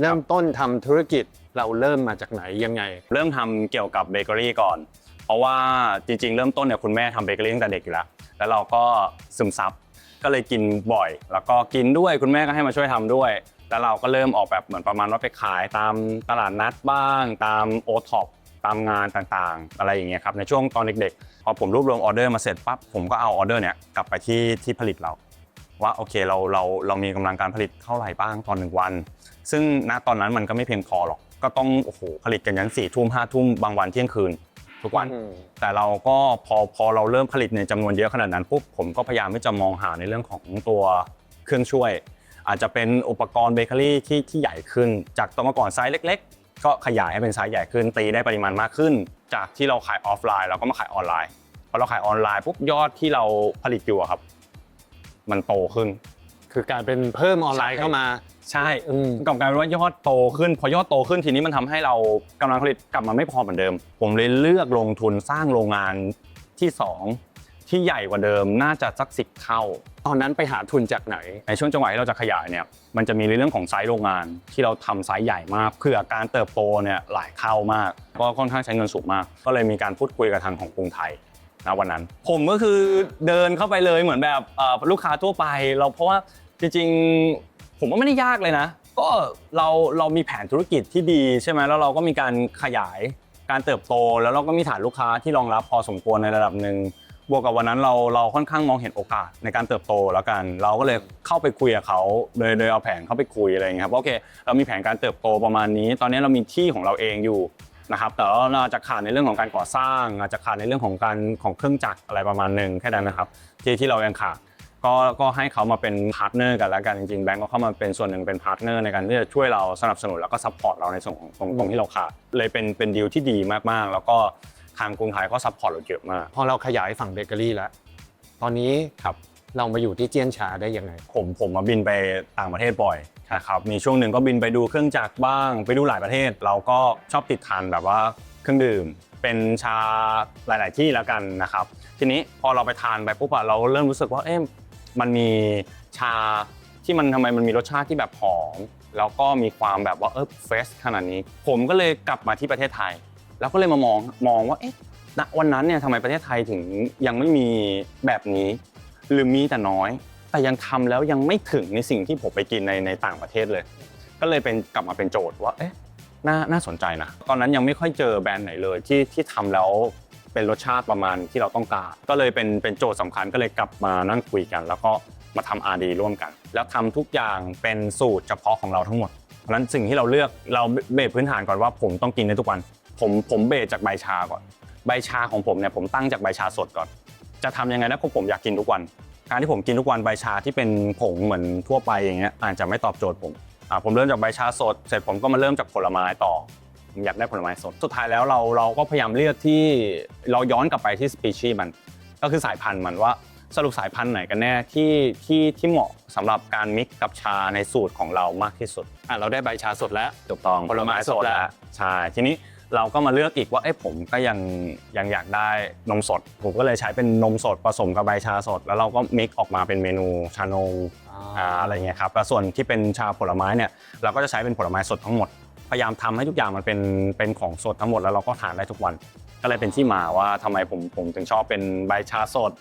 เริ่มต้นทำธุรกิจเราเริ่มมาจากไหนยังไง เริ่มทำเกี่ยวกับเบเกอรี่ก่อน เพราะว่าจริง ๆ เริ่มต้นเนี่ยคุณแม่ทำเบเกอรี่ตั้งแต่เด็กอยู่แล้ว แล้วเราก็ซึมซับก็เลยกินบ่อย แล้วก็กินด้วยคุณแม่ก็ให้มาช่วยทำด้วย แล้วเราก็เริ่มออกแบบเหมือนประมาณว่าไปขายตามตลาดนัดบ้าง ตามโอท็อปตามงานต่างๆ อะไรอย่างเงี้ยครับในช่วงตอนเด็กๆพอผมรวบรวมออเดอร์มาเสร็จปั๊บผมก็เอาออเดอร์เนี่ยกลับไปที่ที่ผลิตเรา ว่าโอเคเราเราเรามีกำลังการผลิตเท่าไหร่บ้างตอนหนึ่งวัน ซึ่งณตอนนั้นมันก็ไม่เพียงพอหรอก ก็ต้องโอ้โหผลิตกันยันสี่ทุ่มห้าทุ่มบางวันเที่ยงคืนทุกวันอืมแต่เราก็พอพอเราเริ่มผลิตในจำนวนเยอะขนาดนั้นปุ๊บผมก็พยายามที่จะมองหาในเรื่องของตัวเครื่องช่วย อาจจะเป็นอุปกรณ์เบเกอรี่ที่ที่ใหญ่ขึ้น จากตัวเมื่อก่อนไซส์เล็ก ๆ ก็ขยายให้เป็นไซส์ใหญ่ขึ้นตีได้ปริมาณมากขึ้น จากที่เราขายออฟไลน์เราก็มาขายออนไลน์พอเราขายออนไลน์ปุ๊บยอดที่เราผลิตอยู่อะครับ มันโตขึ้น คือการเป็นเพิ่มออนไลน์เข้ามา ใช่อืมกลับกลายเป็นว่ายอดโตขึ้น พอยอดโตขึ้นทีนี้มันทำให้เรากำลังผลิตกลับมาไม่พอเหมือนเดิม ผมเลยเลือกลงทุนสร้างโรงงานที่สองที่ใหญ่กว่าเดิมน่าจะสักสิบเท่า ตอนนั้นไปหาทุนจากไหน ในช่วงจังหวะที่เราจะขยายเนี่ยมันจะมีในเรื่องของไซส์โรงงานที่เราทำไซส์ใหญ่มากเพื่อการเติบโตเนี่ยหลายเท่ามาก ก็ค่อนข้างใช้เงินสูงมาก ก็เลยมีการพูดคุยกับทางของกรุงไทย นะวันนั้น ผมก็คือเดินเข้าไปเลยเหมือนแบบลูกค้าทั่วไป เราเพราะว่าจริงๆ ผมว่าไม่ได้ยากเลยนะ ก็เราเรามีแผนธุรกิจที่ดีใช่ไหมแล้วเราก็มีการขยายการเติบโต แล้วเราก็มีฐานลูกค้าที่รองรับพอสมควรในระดับหนึ่งบวกกับวันนั้นเราเราค่อนข้างมองเห็นโอกาสในการเติบโตแล้วกัน เราก็เลยเข้าไปคุยกับเขาเลยเลยเอาแผนเข้าไปคุยอะไรเงี้ยครับโอเค เรามีแผนการเติบโตประมาณนี้ ตอนนี้เรามีที่ของเราเองอยู่ นะครับแต่ว่าเราอาจจะขาดในเรื่องของการก่อสร้าง อาจจะขาดในเรื่องของการของเครื่องจักรอะไรประมาณหนึ่งแค่นั้นนะครับที่ที่เรายังขาดก็ก็ให้เขามาเป็นพาร์ทเนอร์กันแล้วกันจริงๆแบงก์ก็เข้ามาเป็นส่วนหนึ่งเป็นพาร์ทเนอร์ในการที่จะช่วยเราสนับสนุนแล้วก็ซัพพอร์ตเราในส่วนของตรงตรงที่เราขาดเลยเป็นเป็นดีลที่ดีมากๆ แล้วก็ทางกรุงไทยก็ซัพพอร์ตเราเยอะมากพอเราขยายฝั่งเบเกอรี่แล้วตอนนี้ครับเรามาอยู่ที่เจียนชาได้ยังไง ผมผมมาบินไปต่างประเทศบ่อย นะครับมีช่วงหนึ่งก็บินไปดูเครื่องจักรบ้าง ไปดูหลายประเทศ เราก็ชอบติดทานแบบว่าเครื่องดื่ม เป็นชาหลาย ๆ ที่แล้วกันนะครับ ทีนี้พอเราไปทานไปปุ๊บอะเราเริ่มรู้สึกว่าเอ๊ะมันมีชาที่มันทำไมมันมีรสชาติที่แบบหอมแล้วก็มีความแบบว่าเออเฟสขนาดนี้ ผมก็เลยกลับมาที่ประเทศไทย แล้วก็เลยมามองมองว่าเอ๊ะณวันนั้นเนี่ยทำไมประเทศไทยถึงยังไม่มีแบบนี้ หรือมีแต่น้อย แต่ยังทำแล้วยังไม่ถึงในสิ่งที่ผมไปกินในในต่างประเทศเลย ก็เลยเป็นกลับมาเป็นโจทย์ว่าเอ๊ะน่าน่าสนใจนะ ตอนนั้นยังไม่ค่อยเจอแบรนด์ไหนเลยที่ที่ทำแล้วเป็นรสชาติประมาณที่เราต้องการ ก็เลยเป็นเป็นโจทย์สำคัญก็เลยกลับมานั่งคุยกัน แล้วก็มาทำ R&D ร่วมกัน แล้วทำทุกอย่างเป็นสูตรเฉพาะของเราทั้งหมด เพราะนั้นสิ่งที่เราเลือกเราเบสพื้นฐานก่อนว่าผมต้องกินได้ทุกวัน ผมผมเบสจากใบชาก่อน ใบชาของผมเนี่ยผมตั้งจากใบชาสดก่อน จะทำยังไงนะเพราะผมอยากกินทุกวัน การที่ผมกินทุกวันใบชาที่เป็นผงเหมือนทั่วไปอย่างเงี้ยอาจจะไม่ตอบโจทย์ผมอ่าผมเริ่มจากใบชาสด เสร็จผมก็มาเริ่มจากผลไม้ต่อผมอยากได้ผลไม้สด สุดท้ายแล้วเราเราก็พยายามเลือกที่เราย้อนกลับไปที่สปีชีส์มัน ก็คือสายพันธุ์มันว่าสรุปสายพันธุ์ไหนกันแน่ที่ที่ที่เหมาะสำหรับการมิกซ์กับชาในสูตรของเรามากที่สุดอะเราได้ใบชาสดแล้วถูกต้องผลไม้สดแล้วใช่ทีนี้ เราก็มาเลือกอีกว่าเอ้ยผมก็ยังยังอยากได้นมสด ผมก็เลยใช้เป็นนมสดผสมกับใบชาสด แล้วเราก็มิกออกมาเป็นเมนูชานมอ่าอะไรเงี้ยครับแล้วส่วนที่เป็นชาผลไม้เนี่ยเราก็จะใช้เป็นผลไม้สดทั้งหมดพยายามทำให้ทุกอย่างมันเป็นเป็นของสดทั้งหมดแล้วเราก็ทานได้ทุกวัน ก็เลยเป็นที่มาว่าทำไมผมผมถึงชอบเป็นใบชาสด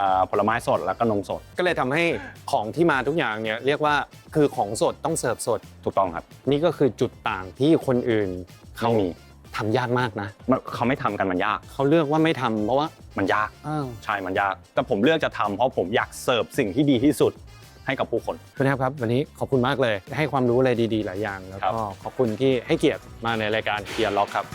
อ่าผลไม้สดแล้วก็นมสด ก็เลยทำให้ของที่มาทุกอย่างเนี่ยเรียกว่าคือของสดต้องเสิร์ฟสดถูกต้องครับ นี่ก็คือจุดต่างที่คนอื่นเขาไม่มี ทำยากมากนะ มันเขาไม่ทำกันมันยาก เขาเลือกว่าไม่ทำเพราะว่ามันยาก อ้าวใช่มันยาก แต่ผมเลือกจะทำเพราะผมอยากเสิร์ฟสิ่งที่ดีที่สุดให้กับผู้คน คุณแทบครับ วันนี้ขอบคุณมากเลย ให้ความรู้อะไรดีๆ หลายอย่าง แล้วครัก็บขอบคุณที่ให้เกียรติมาในรายการเกียร์ล็อกครับ